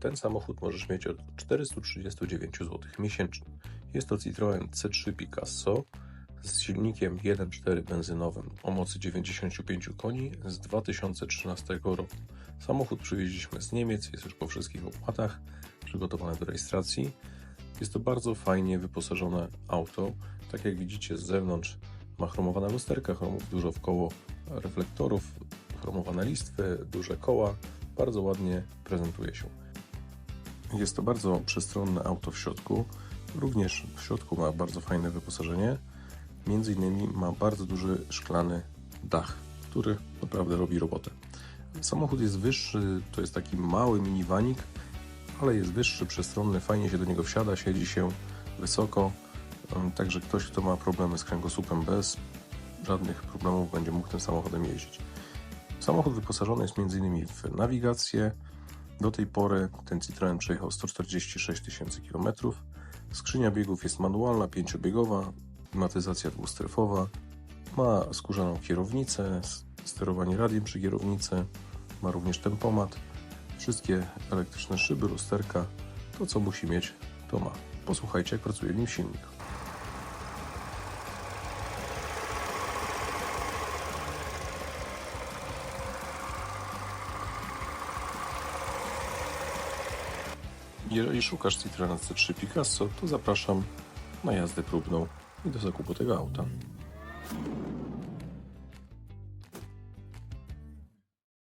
ten samochód możesz mieć od 439 zł miesięcznie. Jest to Citroen C3 Picasso z silnikiem 1.4 benzynowym o mocy 95 koni z 2013 roku. Samochód przywieźliśmy z Niemiec, jest już po wszystkich opłatach, przygotowany do rejestracji. Jest to bardzo fajnie wyposażone auto. Tak jak widzicie z zewnątrz ma chromowane lusterka, chromów dużo w koło reflektorów, chromowane listwy, duże koła. Bardzo ładnie prezentuje się. Jest to bardzo przestronne auto w środku. Również w środku ma bardzo fajne wyposażenie. Między innymi ma bardzo duży szklany dach, który naprawdę robi robotę. Samochód jest wyższy, to jest taki mały minivanik, ale jest wyższy, przestronny, fajnie się do niego wsiada, siedzi się wysoko. Także ktoś, kto ma problemy z kręgosłupem, bez żadnych problemów będzie mógł tym samochodem jeździć. Samochód wyposażony jest m.in. w nawigację. Do tej pory ten Citroen przejechał 146 tysięcy km. Skrzynia biegów jest manualna, pięciobiegowa, klimatyzacja dwustrefowa. Ma skórzaną kierownicę, sterowanie radiem przy kierownicy. Ma również tempomat. Wszystkie elektryczne szyby, lusterka. To, co musi mieć, to ma. Posłuchajcie, jak pracuje w nim silnik. Jeżeli szukasz Citroena C3 Picasso, to zapraszam na jazdę próbną i do zakupu tego auta.